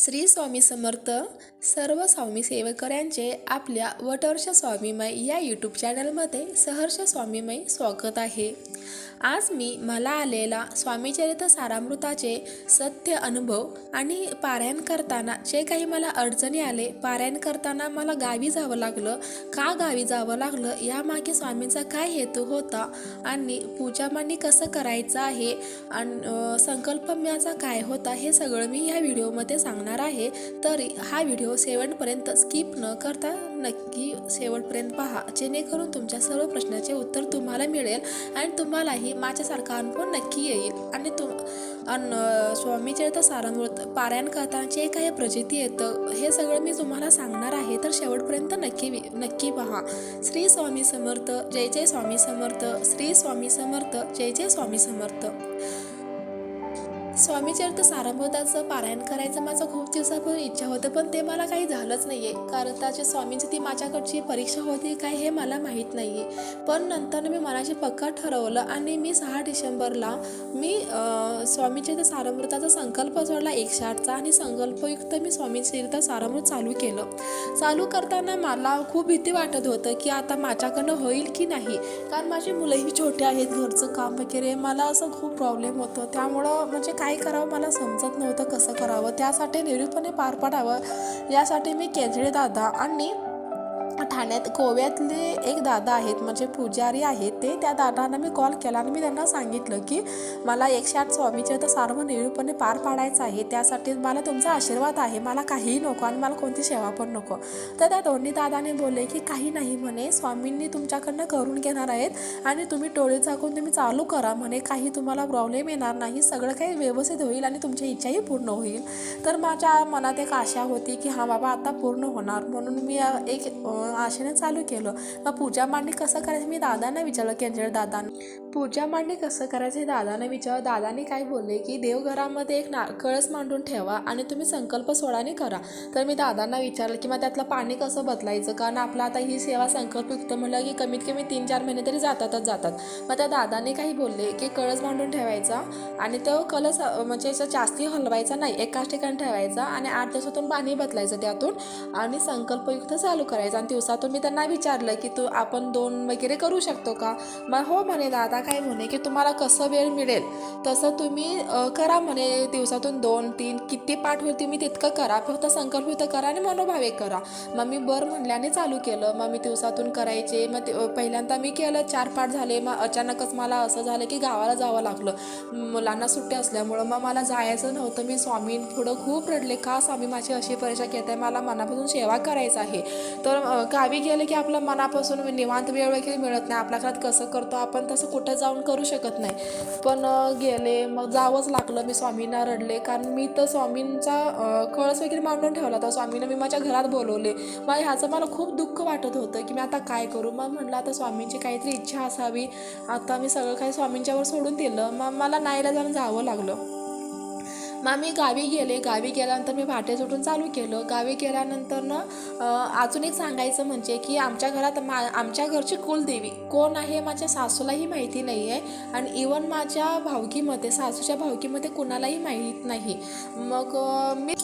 श्री स्वामी समर्थ सर्व स्वामी सेवकऱ्यांचे आपल्या वटवर्ष स्वामीमय या यूट्यूब चॅनलमध्ये सहर्ष स्वामीमय स्वागत आहे. आज मी मला आलेला स्वामीचरित्र सारामृताचे सत्य अनुभव आणि पारायण करताना जे काही मला अडचणी आले पारायण करताना मला गावी जावं लागलं. का गावी जावं लागलं? यामागे स्वामींचा काय हेतू होता? आणि पूजा मांडणी कसं करायचं आहे? आणि संकल्पम्याचा काय होता? हे सगळं मी ह्या व्हिडिओमध्ये सांगणार आहे. तरी हा व्हिडिओ शेवटपर्यंत स्किप न करता नक्की शेवटपर्यंत पहा. जेणेकरून तुमच्या सर्व प्रश्नाचे उत्तर तुम्हाला मिळेल आणि तुम्हालाही माझ्यासारखा अनुभव नक्की येईल. आणि तुम आणि स्वामीचरित्र सारामृत पारायण करताना जे काही प्रचिती येतं हे सगळं मी तुम्हाला सांगणार आहे. तर शेवटपर्यंत नक्की नक्की पहा. श्री स्वामी समर्थ जय जय स्वामी समर्थ श्री स्वामी समर्थ जय जय स्वामी समर्थ. स्वामीचरित्र सारंभताचं पारायण करायचं माझं खूप दिवसापूर्वी इच्छा होतं पण ते मला काही झालंच नाही आहे कारण त्याची स्वामींची ती माझ्याकडची परीक्षा होती काय हे मला माहीत नाही आहे पण नंतर मी मनाशी पक्का ठरवलं आणि मी सहा डिसेंबरला मी स्वामीचरित्र सारंभताचा संकल्प सोडला एकशे आठचा आणि संकल्पयुक्त मी स्वामीचरित्र सारामृत चालू केलं. चालू करताना मला खूप भीती वाटत होतं की आता माझ्याकडनं होईल की नाही? कारण माझी मुलंही छोटे आहेत घरचं काम वगैरे. मला असं खूप प्रॉब्लेम होतं. त्यामुळं म्हणजे काय करावं मला समजत नव्हतं कसं करावं. त्यासाठी निरूपणे पार पाडावं. यासाठी मी केंद्रे दादा आणि ठाण्यात गोव्यातले एक दादा आहेत म्हणजे पुजारी आहेत. ते त्या दादांना मी कॉल केला आणि मी त्यांना सांगितलं की मला एकशे आठ स्वामीचे तर सार्व निरूपणे पार पाडायचं आहे. त्यासाठी मला तुमचा आशीर्वाद आहे. मला काहीही नको आणि मला कोणती सेवा पण नको. तर त्या दोन्ही दादाने बोलले की काही नाही म्हणे. स्वामींनी तुमच्याकडनं करून घेणार आहेत आणि तुम्ही टोळी झाकून तुम्ही चालू करा म्हणे. काही तुम्हाला प्रॉब्लेम येणार नाही. सगळं काही व्यवस्थित होईल आणि तुमची इच्छाही पूर्ण होईल. तर माझ्या मनात एक आशा होती की हा बाबा आता पूर्ण होणार. म्हणून मी एक आशेने चालू केलं. मग पूजा मांडणी कसं करायचं मी दादांना विचारलं केंद्र दादानं. पूजा मांडणी कसं करायचं हे दादांना विचारलं दादांनी काय बोलले की देवघरामध्ये एक ना कळस मांडून ठेवा आणि तुम्ही संकल्प सोडाने करा. तर मी दादांना विचारलं की मग त्यातलं पाणी कसं बदलायचं? कारण आपलं आता ही सेवा संकल्पयुक्त म्हणलं की कमीत कमी तीन चार महिने तरी जातातच जातात. मग त्या दादाने काही बोलले की कळस मांडून ठेवायचा आणि तो कलस म्हणजे असं जास्ती हलवायचा नाही. एकाच ठिकाणी ठेवायचा आणि आठ दिवसातून पाणी बदलायचं त्यातून आणि संकल्पयुक्त चालू करायचं. आणि दिवसातून मी त्यांना विचारलं की तू आपण दोन वगैरे करू शकतो का? मग हो म्हणे दादा काय म्हणे की तुम्हाला कसं वेळ मिळेल? तसं तुम्ही करा म्हणे दिवसातून दोन तीन किती पाठ होईल तुम्ही तितकं करा. फक्त संकल्पयुक्त करा आणि मनोभावे करा. मग मी बरं म्हणल्याने चालू केलं. मग मी दिवसातून करायचे. मग ते- पहिल्यांदा मी केलं चार पाठ झाले. मग अचानकच मला असं झालं की गावाला जावं लागलं. मुलांना सुट्टी असल्यामुळं मग मला जायचं नव्हतं. मी स्वामी पुढं खूप रडले. का स्वामी माझी अशी परीक्षा घेत आहे मला मनापासून सेवा करायचं आहे. तर गावी गेलं की आपलं मनापासून निवांत वेळ वगैरे मिळत नाही. आपल्या घरात कसं करतो आपण तसं कुठं जाऊन करू शकत नाही. पण गेले मग जावंच लागलं मी स्वामींना रडले. कारण मी तर स्वामींचा कळस वगैरे मांडून ठेवला होता स्वामींना मी माझ्या घरात बोलवले. मग ह्याचं मला खूप दुःख वाटत होतं की मी आता काय करू? मग म्हटलं आता स्वामींची काहीतरी इच्छा असावी. आता मी सगळं काही स्वामींच्यावर सोडून दिलं. मग मला नाईला जाऊन जावं लागलं. मग मी गावी गेले. गावी गेल्यानंतर मी भाटे सुटून चालू केलं. गावी गेल्यानंतर ना अजून एक सांगायचं म्हणजे की आमच्या घरात मा आमच्या घरची कुलदेवी कोण आहे माझ्या सासूलाही माहिती नाही आहे आणि इवन माझ्या भावकीमध्ये सासूच्या भावकीमध्ये कुणालाही माहीत नाही. मग मी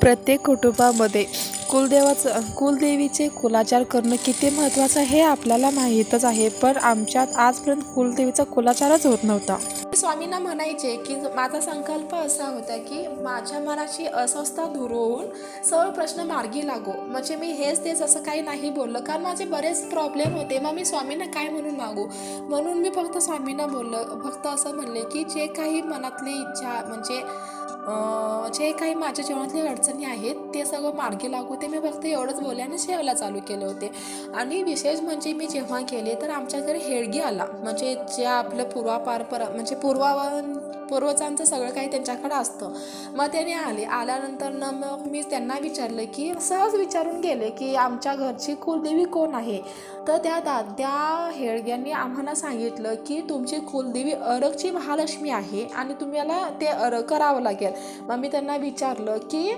प्रत्येक कुटुंबामध्ये कुलदेवाचं कुलदेवीचे कुलाचार करणं किती महत्त्वाचं हे आपल्याला माहीतच आहे. पण आमच्यात आजपर्यंत कुलदेवीचा कुलाचारच होत नव्हता. स्वामींना म्हणायचे की माझा संकल्प असा होता की माझ्या मनाची अस्वस्थता दूर होऊन सर्व प्रश्न मार्गी लागो. म्हणजे मी हेच तेच असं काही नाही बोललं. कारण माझे बरेच प्रॉब्लेम होते. मग मी स्वामींना काय म्हणून मागू? म्हणून मी फक्त स्वामींना बोललं. फक्त असं म्हणले की जे काही मनातली इच्छा म्हणजे जे काही माझ्या जीवनातली अडचणी आहेत ते सगळं मार्गी लागू ते मी फक्त एवढंच बोलले आणि सेवेला चालू केले होते. आणि विशेष म्हणजे मी जेव्हा गेले तर आमच्या घरी हेळगी आला. म्हणजे जे आपलं पूर्वापार पर म्हणजे पूर्वा पूर्वजांचं सगळं काही त्यांच्याकडे असतं. मग त्याने आले आल्यानंतर न मग मी त्यांना विचारलं की सहज विचारून गेले की आमच्या घरची कुलदेवी कोण आहे? तर त्या दाद्या हेळग्यांनी आम्हाला सांगितलं की तुमची कुलदेवी अरगची महालक्ष्मी आहे आणि तुम्हाला ते अर करावं लागेल. मग मी त्यांना विचारलं की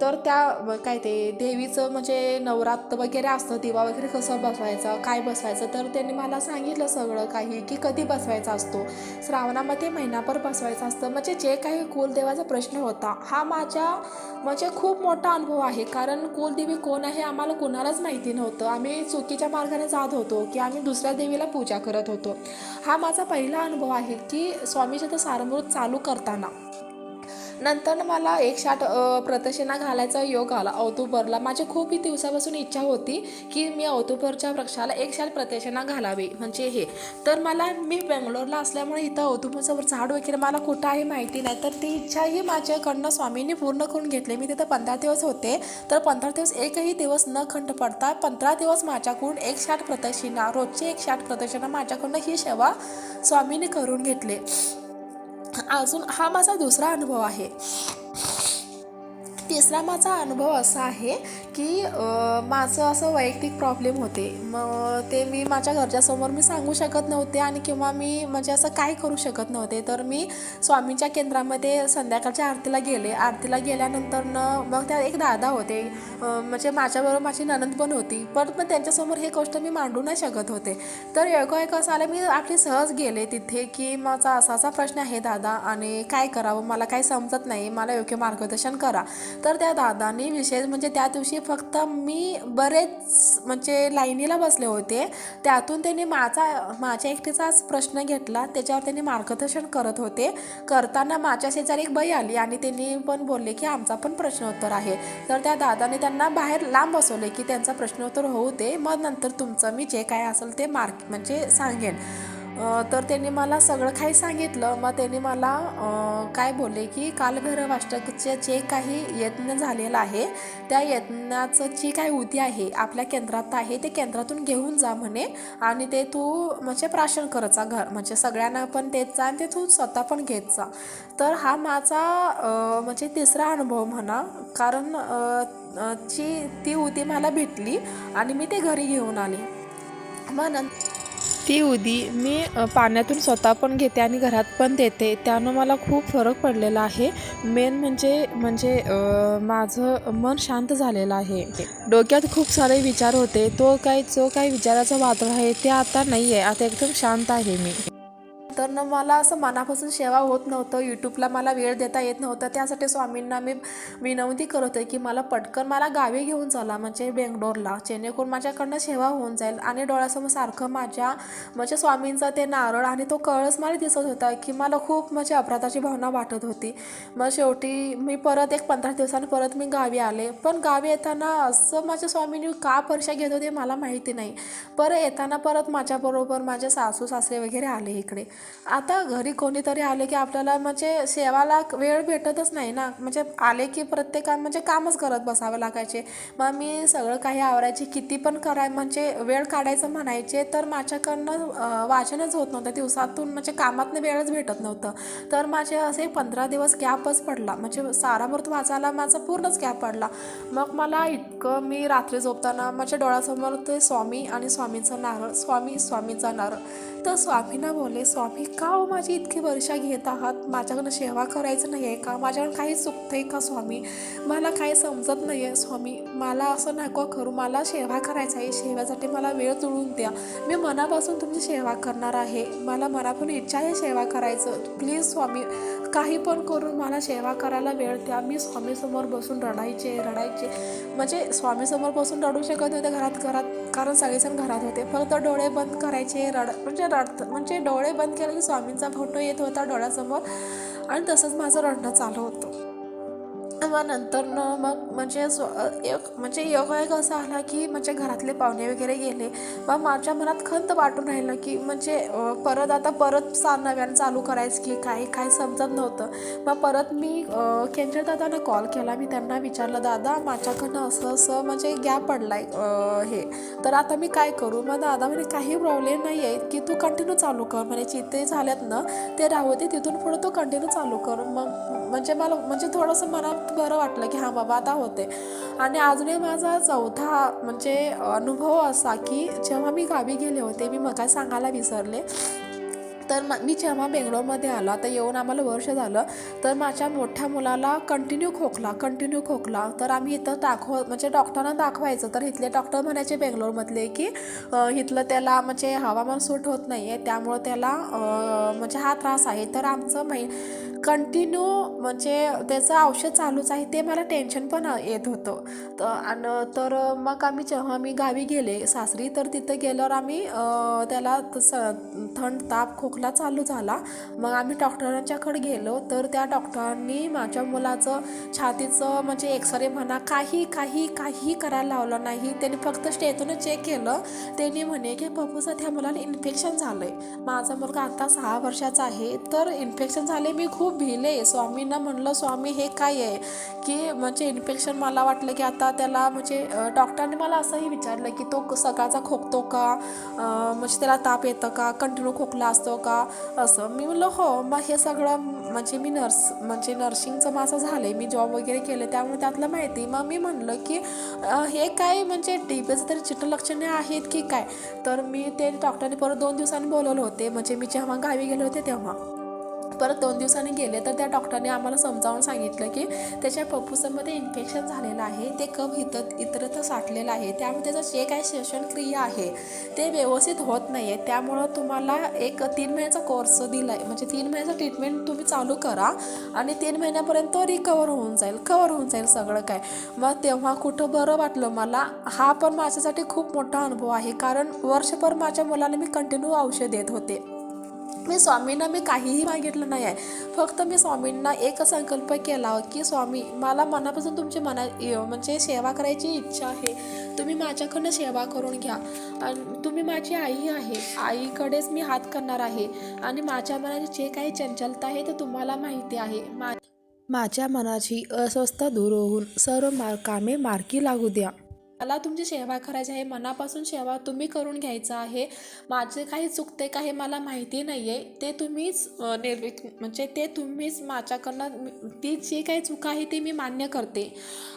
तर त्या काय ते देवीचं म्हणजे नवरात्र वगैरे असतं दिवा वगैरे कसं बसवायचं काय बसवायचं? तर त्यांनी मला सांगितलं सगळं काही की कधी बसवायचा असतो. श्रावणामध्ये ते महिनाभर बसवायचं असतं. म्हणजे जे काही कुलदेवाचा प्रश्न होता हा माझ्या म्हणजे खूप मोठा अनुभव आहे. कारण कुलदेवी कोण आहे आम्हाला कुणालाच माहिती नव्हतं. आम्ही चुकीच्या मार्गाने जात होतो की आम्ही दुसऱ्या देवीला पूजा करत होतो. हा माझा पहिला अनुभव आहे की स्वामीचं तर सारमृत चालू करताना. नंतर मला एक शाट प्रदक्षिणा घालायचा योग आला औतुबरला माझी खूप दिवसापासून इच्छा होती की मी औतुबरच्या वृक्षाला एक शाट प्रदक्षिणा घालावी म्हणजे हे. तर मला मी बेंगलोरला असल्यामुळे इथं औतुबरचं झाड वगैरे मला कुठं आहे माहिती नाही. तर ती इच्छाही माझ्याकडनं स्वामींनी पूर्ण करून घेतली. मी तिथं पंधरा दिवस होते. तर पंधरा दिवस एकही दिवस न खंड पडता पंधरा दिवस माझ्याकडून एक शाट प्रदक्षिणा रोजची एक शाट प्रदक्षिणा माझ्याकडनं ही सेवा स्वामीने करून घेतली. अजून हा माझा दुसरा अनुभव आहे. तिसरा माझा अनुभव असा आहे की माझं असं वैयक्तिक प्रॉब्लेम होते. मग ते मी माझ्या घरच्यासमोर मी सांगू शकत नव्हते आणि किंवा मी म्हणजे असं काय करू शकत नव्हते. तर मी स्वामींच्या केंद्रामध्ये संध्याकाळच्या आरतीला गेले. आरतीला गेल्यानंतर न मग त्या एक दादा होते. म्हणजे माझ्याबरोबर माझी ननंद पण होती. पण पण त्यांच्यासमोर हे गोष्ट मी मांडू नाही शकत होते. तर एक असं आलं मी आपली सहज गेले तिथे की माझा असा असा प्रश्न आहे दादा आणि काय करावं? मला काही समजत नाही. मला योग्य मार्गदर्शन करा. तर त्या दादानी विशेष म्हणजे त्या दिवशी फक्त मी बरेच म्हणजे लाईनीला बसले होते. त्यातून त्यांनी माझा माझ्या एकटीचाच प्रश्न घेतला. त्याच्यावर त्यांनी मार्गदर्शन करत होते. करताना माझ्या शेजारी एक बाई आली आणि त्यांनी पण बोलले की आमचा पण प्रश्नोत्तर आहे. तर त्या दादाने त्यांना बाहेर लांब बसवले की त्यांचा प्रश्नोत्तर होऊ दे. मग नंतर तुमचं मी जे काय असेल ते मार्क म्हणजे सांगेन. तर त्यांनी मला सगळं काही सांगितलं. मग त्यांनी मला काय बोलले की कालभैरवाष्टकचे जे काही यत्न झालेला आहे त्या यत्नाचं जी काही उती आहे आपल्या केंद्रात आहे ते केंद्रातून घेऊन जा म्हणे. आणि ते तू म्हणजे प्राशन करत जा घर. म्हणजे सगळ्यांना पण देत जा आणि ते तू स्वतः पण घेत जा. तर हा माझा म्हणजे तिसरा अनुभव म्हणा. कारण ची ती उती मला भेटली आणि मी ते घरी घेऊन आले. मग नंतर ती उदी मी पाण्यातून स्वतः पण घेते आणि घरात पण देते. त्यानं मला खूप फरक पडलेला आहे. मेन म्हणजे म्हणजे माझं मन शांत झालेलं आहे. डोक्यात खूप सारे विचार होते. तो काही जो काही विचाराचा वादळ आहे ते आता नाही आहे आता एकदम शांत आहे मी. तर न मला असं मनापासून सेवा होत नव्हतं. यूट्यूबला मला वेळ देता येत नव्हतं. त्यासाठी स्वामींना मी विनंती करत होते की मला पटकन मला गावी घेऊन चला म्हणजे बेंगलोरला. जेणेकरून माझ्याकडनं सेवा होऊन जाईल आणि डोळ्यासमोर सारखं माझ्या म्हणजे स्वामींचा ते नारळ आणि तो कळस मला दिसत होता की मला खूप म्हणजे अपराधाची भावना वाटत होती. मग शेवटी मी परत एक पंधरा दिवसांनी परत मी गावी आले. पण गावी येताना असं माझ्या स्वामींनी का परीक्षा घेत होते मला माहिती नाही. परत येताना परत माझ्याबरोबर माझे सासू सासरे वगैरे आले इकडे. आता घरी कोणीतरी आले की आपल्याला म्हणजे सेवाला वेळ भेटतच नाही ना. म्हणजे आले की प्रत्येका म्हणजे कामच करत बसावं लागायचे. मग मी सगळं काही आवरायचे. किती पण कराय म्हणजे वेळ काढायचं म्हणायचे तर माझ्याकडनं वाचनच होत नव्हतं. दिवसातून म्हणजे कामातनं वेळच भेटत नव्हतं. तर माझे असे पंधरा दिवस गॅपच पडला. म्हणजे सारामृत वाचायला माझा पूर्णच गॅप पडला. मग मला इतकं मी रात्री झोपताना माझ्या डोळ्यासमोर ते स्वामी आणि स्वामीचं नारळ स्वामी स्वामीचा नारळ. तर स्वामींना बोलले स्वामी का हो माझी इतकी वर्षा घेत आहात? माझ्याकडनं सेवा करायचं नाही आहे का? माझ्याकडून काही चुकतं आहे का स्वामी? मला काही समजत नाही आहे स्वामी. मला असं नको करू. मला सेवा करायचं आहे. सेवेसाठी मला वेळ जुळून द्या. मी मनापासून तुमची सेवा करणार आहे. मला मनापासून इच्छा आहे सेवा करायचं. प्लीज स्वामी काही पण करून मला सेवा करायला वेळ द्या. मी स्वामीसमोर बसून रडायचे रडायचे. म्हणजे स्वामीसमोर बसून रडू शकत होते घरात घरात. कारण सगळेजण घरात होते. फक्त डोळे बंद करायचे रड म्हणजे रडत म्हणजे डोळे बंद केले की स्वामींचा फोटो येत होता डोळ्यासमोर आणि तसंच माझं रडणं चालू होतं. मग नंतर न मग म्हणजे स्व एक म्हणजे योगायोग असा आला की म्हणजे घरातले पाहुणे वगैरे गेले. मग माझ्या मनात खंत वाटून राहिलं की म्हणजे परत आता परत सा नव्यानं चालू करायचं की काही काय समजत नव्हतं. मग परत मी अं, केंद्र दादांना कॉल केला. मी त्यांना विचारलं दादा माझ्याकडनं असं असं म्हणजे गॅप पडला आहे हे. तर आता मी काय करू? मग दादा म्हणे काही प्रॉब्लेम नाही आहे की तू कंटिन्यू चालू कर. म्हणजे चित्ते झाल्यात ना ते राहू दे. तिथून पुढे तू कंटिन्यू चालू कर. मग म्हणजे मला म्हणजे थोडंसं मनात बरं वाटलं की हां बाबा आता होते. आणि अजूनही माझा चौथा म्हणजे अनुभव असा की जेव्हा मी गावी गेले होते मी मग सांगायला विसरले. तर म मी जेव्हा बेंगलोरमध्ये आला तर येऊन आम्हाला वर्ष झालं तर माझ्या मोठ्या मुलाला कंटिन्यू खोकला कंटिन्यू खोकला. तर आम्ही इथं दाखव म्हणजे डॉक्टरांना दाखवायचं. तर इथले डॉक्टर म्हणायचे बेंगलोरमधले की इथलं त्याला म्हणजे हवामान सूट होत नाही आहे त्यामुळं त्याला म्हणजे हा त्रास आहे. तर आमचं मै कंटिन्यू म्हणजे त्याचं औषध चालूच आहे ते मला टेन्शन पण येत होतं. तर आणि तर मग आम्ही जेव्हा मी गावी गेले सासरी तर तिथं गेल्यावर आम्ही त्याला तसं थंड ताप खोकला चालू झाला. मग आम्ही डॉक्टरांच्याकडे गेलो. तर त्या डॉक्टरांनी माझ्या मुलाचं छातीचं म्हणजे एक्सरे म्हणा काही काही काही करायला लावलं नाही. त्यांनी फक्त स्टेतून चेक केलं. त्यांनी म्हणे की पप्पूचं त्या मुलाला इन्फेक्शन झालं आहे माझा मुलगा आता सहा वर्षाचा आहे. तर इन्फेक्शन झाले मी खूप भिले. स्वामींना म्हणलं स्वामी हे काय आहे? की म्हणजे इन्फेक्शन मला वाटलं की आता त्याला म्हणजे डॉक्टरांनी मला असंही विचारलं की तो क- सकाळचा खोकतो का? म्हणजे त्याला ताप येतं का? कंटिन्यू खोकला असतो का? असं. मी म्हणलं हो मग हे सगळं म्हणजे मी नर्स म्हणजे नर्सिंगचं माझं झालं आहे मी जॉब वगैरे केलं. त्यामुळे त्यातलं माहिती. मग मी म्हणलं की हे काय म्हणजे टीबीचं तरी चित्र लक्षणे आहेत की काय? तर मी ते डॉक्टरने परत दोन दिवसांनी बोलवलं होते. म्हणजे मी जेव्हा गावी गेले होते तेव्हा. परत दोन दिवसांनी गेले तर त्या डॉक्टरने आम्हाला समजावून सांगितलं की त्याच्या फप्फुसामध्ये इन्फेक्शन झालेलं आहे ते कफ इतर इतरत्र साठलेलं आहे त्यामुळे त्याचं जे काही श्वसन क्रिया आहे ते व्यवस्थित होत नाही आहे त्यामुळं तुम्हाला एक तीन महिन्याचा कोर्स दिला आहे म्हणजे तीन महिन्याचा ट्रीटमेंट तुम्ही चालू करा आणि तीन महिन्यापर्यंत रिकवर होऊन जाईल कवर होऊन जाईल सगळं काय. मग तेव्हा कुठं बरं वाटलं मला? हा पण माझ्यासाठी खूप मोठा अनुभव आहे कारण वर्षभर माझ्या मुलाला मी कंटिन्यू औषध देत होते. मी स्वामींना मी काहीही मागितलं नाही आहे. फक्त मी स्वामींना एक संकल्प केला की स्वामी मला मनापासून तुमची मना म्हणजे सेवा करायची इच्छा आहे. तुम्ही माझ्याकडनं सेवा करून घ्या. आणि तुम्ही माझी आई आहे. आईकडेच मी हात करणार आहे. आणि माझ्या मनाची जे काही चंचलता आहे ते तुम्हाला माहिती आहे. मा माझ्या मनाची अस्वस्थता दूर होऊन सर्व मार कामे मार्गी लागू द्या. मला तुमची सेवा करायची आहे मनापासून सेवा तुम्ही करून घ्यायचं आहे. माझे काही चुकते काही मला माहिती नाही आहे ते तुम्हीच अ, निर्विक म्हणजे ते तुम्हीच माझ्याकडनं ती जे काही चूक आहे ती मी मान्य करते.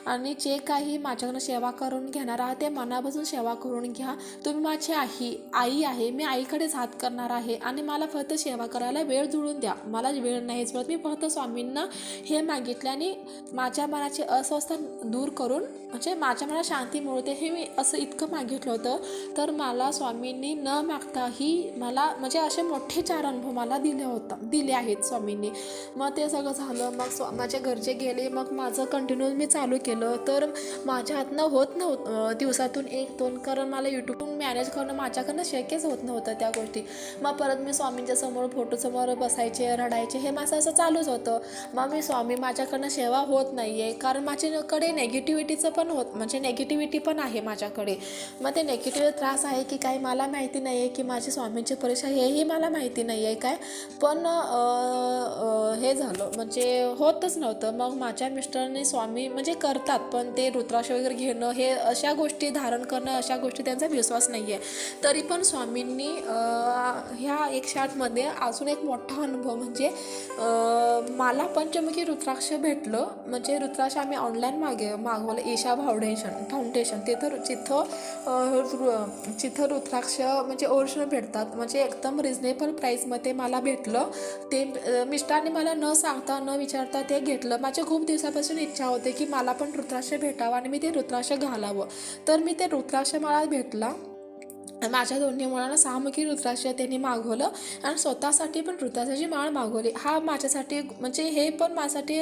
आणि जे काही माझ्याकडनं सेवा करून घेणार आहात ते मनापासून सेवा करून घ्या. तुम्ही माझी आई आई आहे मी आईकडेच हात करणार आहे. आणि मला फक्त सेवा करायला वेळ जुळून द्या. मला वेळ नाहीच मिळत मी फक्त स्वामींना हे मागितल्याने आणि माझ्या मनाची अस्वस्थ दूर करून म्हणजे माझ्या मनात शांती मिळते हे मी असं इतकं मागितलं होतं. तर मला स्वामींनी न मागताही मला म्हणजे असे मोठे चार अनुभव मला दिले होता दिले आहेत स्वामींनी. मग ते सगळं झालं मग स्वा माझ्या घरचे गेले मग माझं कंटिन्यू मी चालू केलं. तर माझ्या हातनं होत नव्हतं दिवसातून एक दोन कारण मला यूट्यूबवरून मॅनेज करणं माझ्याकडनं शक्यच होत नव्हतं त्या गोष्टी. मग परत मी स्वामींच्या समोर फोटोसमोर बसायचे रडायचे हे माझं असं चालूच होतं. मग मी स्वामी माझ्याकडनं सेवा होत नाही आहे कारण माझ्याकडे नेगेटिव्हिटीचं पण होत म्हणजे नेगेटिव्हिटी पण आहे माझ्याकडे. मग ते नेगेटिव्ह त्रास आहे की काय मला माहिती नाही आहे की माझी स्वामींची परीक्षा हेही मला माहिती नाही आहे काय. पण हे झालं. म्हणजे होतच नव्हतं. मग माझ्या मिस्टरांनी स्वामी म्हणजे करतात पण ते रुद्राक्ष वगैरे घेणं हे अशा गोष्टी धारण करणं अशा गोष्टी त्यांचा विश्वास नाही आहे तरी पण स्वामींनी ह्या एकशे आठमध्ये अजून एक मोठा अनुभव म्हणजे मला पंचमुखी रुद्राक्ष भेटलं. म्हणजे रुद्राक्ष आम्ही ऑनलाईन मागे मागवलं ईशा फाउंडेशन फाउंडेशन तिथं तिथं चिथं रु- रुद्राक्ष म्हणजे ओरिजिनल भेटतात. म्हणजे एकदम रिजनेबल प्राईसमध्ये मला भेटलं. ते अं, मिस्टरांनी मला न सांगता न विचारता ते घेतलं. माझी खूप दिवसापासून इच्छा होते की मला पण रुद्राक्ष भेटावं आणि मी ते रुद्राक्ष घालावं. तर मी ते रुद्राक्ष मला भेटला. माझ्या दोन्ही मुलांना सहामुखी रुद्राक्ष त्यांनी मागवलं आणि स्वतःसाठी पण रुद्राक्षाची माळ मागवली. हा माझ्यासाठी म्हणजे हे पण माझ्यासाठी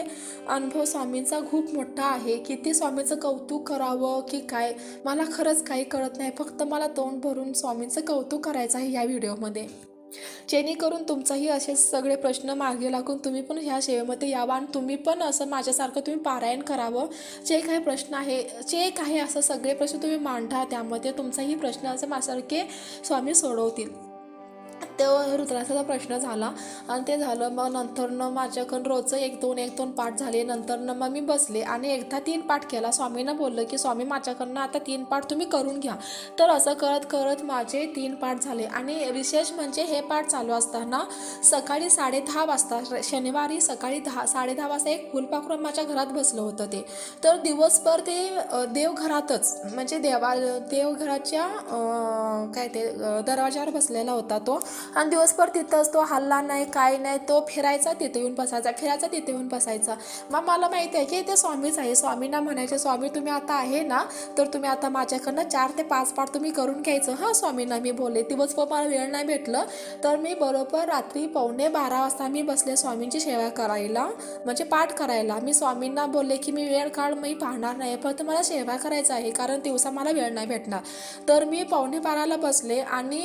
अनुभव स्वामींचा खूप मोठा आहे की ते स्वामींचं कौतुक करावं की काय? मला खरंच काही कळत नाही. फक्त मला तोंड भरून स्वामींचं कौतुक करायचं आहे या व्हिडिओमध्ये. जेणेकरून तुमचाही असे सगळे प्रश्न मागे लागून तुम्ही पण ह्या सेवेमध्ये यावा आणि तुम्ही पण असं माझ्यासारखं तुम्ही पारायण करावं. जे काही प्रश्न आहे जे काही असं सगळे प्रश्न तुम्ही मांडा त्यामध्ये तुमचाही प्रश्न असं माझ्यासारखे स्वामी सोडवतील. तो रुद्राचा प्रश्न झाला आणि ते झालं मग नंतरनं माझ्याकडून रोजचं एक दोन एक दोन पाठ झाले. नंतरनं मग मी बसले आणि एकदा तीन पाठ केला. स्वामींना बोललं की स्वामी माझ्याकडनं आता तीन पाठ तुम्ही करून घ्या. तर असं करत करत माझे तीन पाठ झाले. आणि विशेष म्हणजे हे पाठ चालू असताना सकाळी साडेदहा वाजता शनिवारी सकाळी दहा साडेदहा वाजता एक फुलपाखरून माझ्या घरात बसलं होतं ते. तर दिवसभर ते देवघरातच म्हणजे देवा देवघराच्या काय ते दरवाजावर बसलेला होता तो. आणि दिवसभर तिथंच तो हल्ला नाही काय नाही तो फिरायचा तिथे येऊन बसायचा फिरायचा तिथे येऊन बसायचा. मग मला माहिती आहे की ते स्वामीच आहे. स्वामींना म्हणायचे स्वामी तुम्ही आता आहे ना तर तुम्ही आता माझ्याकडनं चार ते पाच पाठ तुम्ही करून घ्यायचं. हां स्वामींना मी बोलले. दिवसभर मला वेळ नाही भेटलं तर मी बरोबर रात्री पावणे बारा वाजता मी बसले स्वामींची सेवा करायला म्हणजे पाठ करायला. मी स्वामींना बोलले की मी वेळ काढ मी पाहणार नाही फक्त मला सेवा करायचं आहे कारण दिवसा मला वेळ नाही भेटणार. तर मी पावणे बाराला बसले आणि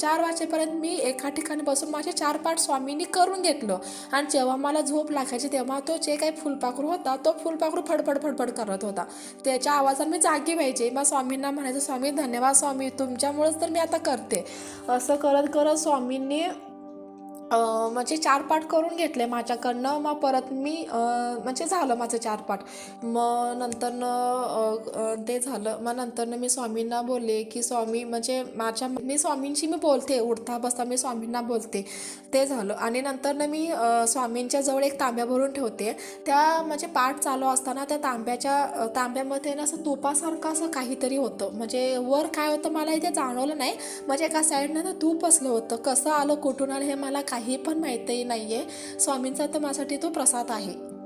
चार वाजेपर्यंत मी मी एका ठिकाणी बसून माझे चार पाठ स्वामींनी करून घेतलं. आणि जेव्हा मला झोप लागायची तेव्हा तो जे काही फुलपाखरू होता तो फुलपाखरू फडफड फडफड करत होता. त्याच्या आवाजात मी जागी व्हायचे. मग स्वामींना म्हणायचं स्वामी धन्यवाद स्वामी तुमच्यामुळेच तर मी आता करते. असं करत करत स्वामींनी म्हणजे चार पाठ करून घेतले माझ्याकडनं. मग परत मी म्हणजे झालं माझं चार पाठ मग नंतरनं ते झालं. मग नंतरनं मी स्वामींना बोलले की स्वामी म्हणजे माझ्या मी स्वामींशी मी बोलते. उठता बसता मी स्वामींना बोलते. ते झालं. आणि नंतरनं मी स्वामींच्या जवळ एक तांब्या भरून ठेवते. त्या म्हणजे पाठ चालू असताना त्या तांब्याच्या तांब्यामध्ये ना असं तुपासारखं असं काहीतरी होतं. म्हणजे वर काय होतं मला इथे जाणवलं नाही. म्हणजे एका साईडनं ना तूप असलं होतं. कसं आलं कुठून आलं हे मला काही हे पण माहितीही नाही आहे स्वामींचा तर माझ्यासाठी तो प्रसाद आहे.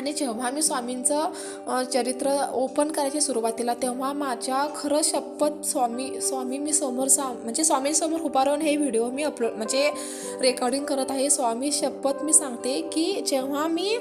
आणि जेव्हा मी स्वामींचं चरित्र ओपन करायची सुरुवातीला तेव्हा माझ्या खरं शपथ स्वामी स्वामी मी समोर सा म्हणजे स्वामींसमोर उभा राहून हे व्हिडिओ मी अपलोड म्हणजे रेकॉर्डिंग करत आहे. स्वामी शपथ मी सांगते की जेव्हा मी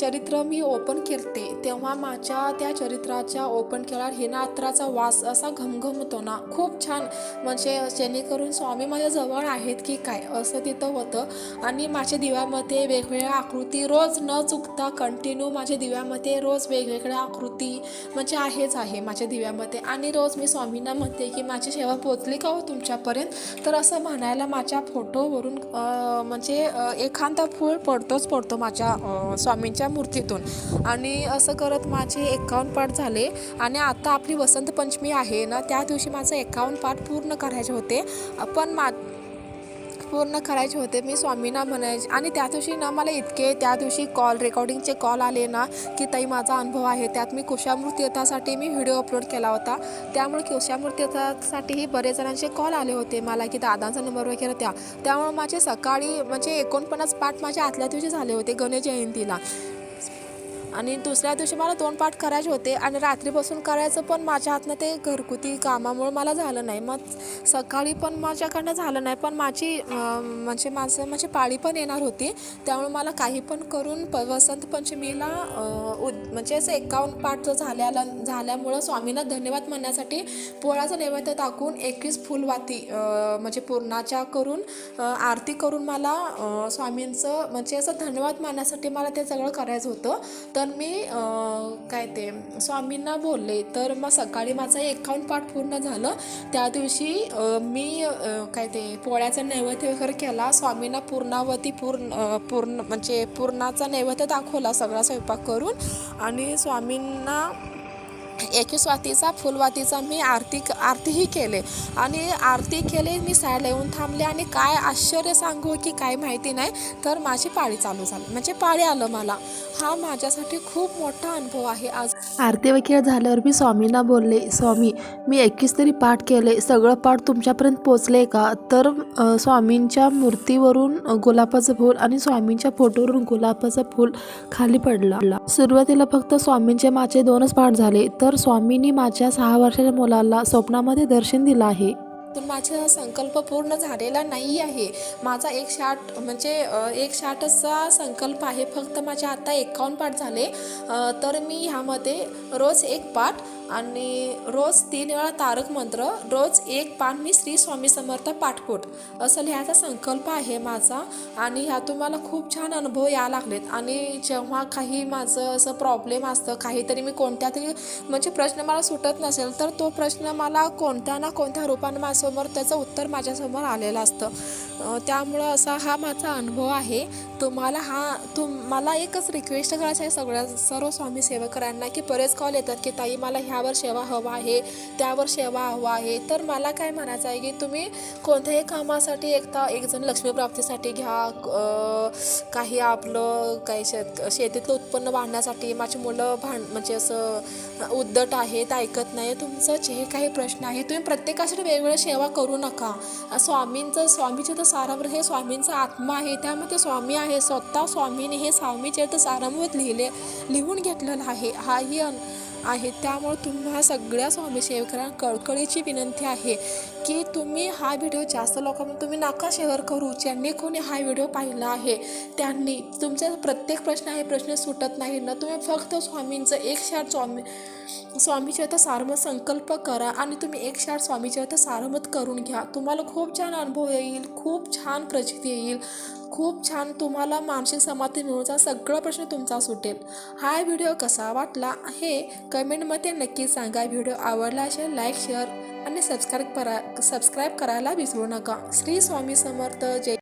चरित्र मी ओपन करते तेव्हा माझ्या त्या चरित्राच्या ओपन केल्यावर हेनात्राचा वास असा घमघम होतो ना. खूप छान. म्हणजे जेणेकरून स्वामी माझ्या जवळ आहेत की काय असं तिथं होतं. आणि माझ्या दिव्यामध्ये वेगवेगळ्या आकृती रोज न चुकता कंटिन्यू माझ्या दिव्यामध्ये रोज वेगवेगळ्या आकृती म्हणजे आहेच आहे माझ्या दिव्यामध्ये. आणि रोज मी स्वामींना म्हणते की माझी सेवा पोचली का हो तुमच्यापर्यंत? तर असं म्हणायला माझ्या फोटोवरून म्हणजे एखादा फूल पडतोच पडतो माझ्या स्वामींच्या मूर्तीतून. आणि असं करत माझे एकावन्न पाठ झाले. आणि आता आपली वसंत पंचमी आहे ना त्या दिवशी माझं एकावन्न पाठ पूर्ण करायचे होते. पण मा पूर्ण करायचे होते. मी स्वामींना म्हणायचे आणि त्या दिवशी ना मला इतके त्या दिवशी कॉल रेकॉर्डिंगचे कॉल आले ना की ताई माझा अनुभव आहे. त्यात मी कुशामृत मी व्हिडिओ अपलोड केला होता. त्यामुळे कुशामृत बरेच जणांचे कॉल आले होते. मला की दादांचा नंबर वगैरे त्या त्यामुळे माझे सकाळी म्हणजे एकोणपन्नास पाठ माझ्या आतल्या दिवशी झाले होते गणेश जयंतीला. आणि दुसऱ्या दिवशी मला दोन पाठ करायचे होते आणि रात्री बसून करायचं पण माझ्या हातनं ते घरगुती कामामुळे मला झालं नाही. मग सकाळी पण माझ्याकडनं झालं नाही पण माझी म्हणजे माझं माझी पाळी पण येणार होती. त्यामुळे मला काही पण करून प वसंत पंचमीला उद म्हणजे असं एकावन्न पाठ झाल्याला झाल्यामुळं स्वामींना धन्यवाद म्हणण्यासाठी पोळाचं नैवेद्य टाकून एकवीस फुलवाती म्हणजे पूर्णाच्या करून आरती करून मला स्वामींचं म्हणजे असं धन्यवाद मानण्यासाठी मला ते सगळं करायचं होतं. तर मी काय ते स्वामींना बोलले. तर मग सकाळी माझं एकावन्न पाठ पूर्ण झालं. त्या दिवशी मी काय ते पोळ्याचा नैवेद्य वगैरे केला. स्वामींना पूर्णावती पूर्ण पूर्ण म्हणजे पूर्णाचा नैवेद्य दाखवला सगळा स्वयंपाक करून. आणि स्वामींना एकवीसवातीचा फुलवातीचा मी आरती आरतीही केले. आणि आरती केले मी साईडला येऊन थांबले आणि काय आश्चर्य सांगू की काय माहिती नाही तर माझी पाळी चालू झाली. म्हणजे पाळी आलं मला. हा माझ्यासाठी खूप मोठा अनुभव आहे. आज आरती वगैरे झाल्यावर मी स्वामींना बोलले स्वामी मी एकवीस तरी पाठ केले. सगळं पाठ तुमच्यापर्यंत पोचले का? तर स्वामींच्या मूर्तीवरून गुलाबाचं फूल आणि स्वामींच्या फोटोवरून गुलाबाचं फूल खाली पडलं. सुरुवातीला फक्त स्वामींचे माझे दोनच पाठ झाले तर तर स्वामींनी माझ्या सहा वर्षाच्या मुलाला स्वप्नामध्ये दर्शन दिलं आहे. तर माझा संकल्प पूर्ण झालेला नाही आहे. माझा एक शाट म्हणजे एक शाटचा संकल्प आहे. फक्त माझ्या आता एकावन्न पाठ झाले. तर मी ह्यामध्ये रोज एक पाठ आणि रोज तीन वेळा तारक मंत्र रोज एक पान मी श्री स्वामी समर्थ पाठकोट असं लिहायचा संकल्प आहे माझा आणि ह्यातून मला खूप छान अनुभव या लागलेत. आणि जेव्हा काही माझं असं प्रॉब्लेम असतं काहीतरी मी कोणत्या तरी म्हणजे प्रश्न मला सुटत नसेल तर तो प्रश्न मला कोणत्या ना कोणत्या रूपाने माझ्यासमोर त्याचं उत्तर माझ्यासमोर आलेलं असतं. त्यामुळं असा हा माझा अनुभव आहे. तुम्हाला हा तुम मला एकच रिक्वेस्ट करायचं आहे सगळ्या सर्व स्वामी सेवकरांना की बरेच कॉल येतात की ताई मला ह्यावर सेवा हवा आहे त्यावर सेवा हवा आहे. तर मला काय म्हणायचं आहे की तुम्ही कोणत्याही कामासाठी एकदा एकजण लक्ष्मीप्राप्तीसाठी लक्ष्मी प्राप्तीसाठी घ्या काही आपलं काही शेत शेतीतलं उत्पन्न वाढण्यासाठी माझी मुलं भांड म्हणजे असं उद्धट आहेत ऐकत नाही तुमचं जे काही प्रश्न आहे तुम्ही प्रत्येकासाठी वेगवेगळ्या सेवा करू नका. स्वामींचं स्वामीचे तर सारावर हे स्वामींचा आत्मा आहे त्यामध्ये स्वामी आहे स्वतः स्वामीने हे स्वामी चरित्र लिहिले लिहून घेतलेलं आहे. हाही अन आहे. त्यामुळे तुम्हा सगळ्या स्वामी सेवकांना कळकळीची विनंती आहे की तुम्ही हा व्हिडिओ जास्त लोकांना तुम्ही नका शेअर करू. ज्यांनी कोणी हा व्हिडिओ पाहिला आहे त्यांनी तुमचा प्रत्येक प्रश्न आहे प्रश्न सुटत नाही. ना तुम्ही फक्त स्वामींचं एक शार स्वामी स्वामीचे आता सारमत संकल्प करा आणि तुम्ही एक शार स्वामीचे आता सारमत करून घ्या. तुम्हाला खूप छान अनुभव येईल खूप छान प्रचिती येईल. खूप छान तुम्हाला मानसिक समाधी मिळूचा सगळा प्रश्न तुमचा सुटेल. हा व्हिडिओ कसा वाटला हे कमेंटमध्ये नक्की सांगा. व्हिडिओ आवडला असेल लाईक शेअर आणि सबस्क्राईब करा सबस्क्राईब करायला विसरू नका. श्री स्वामी समर्थ. जय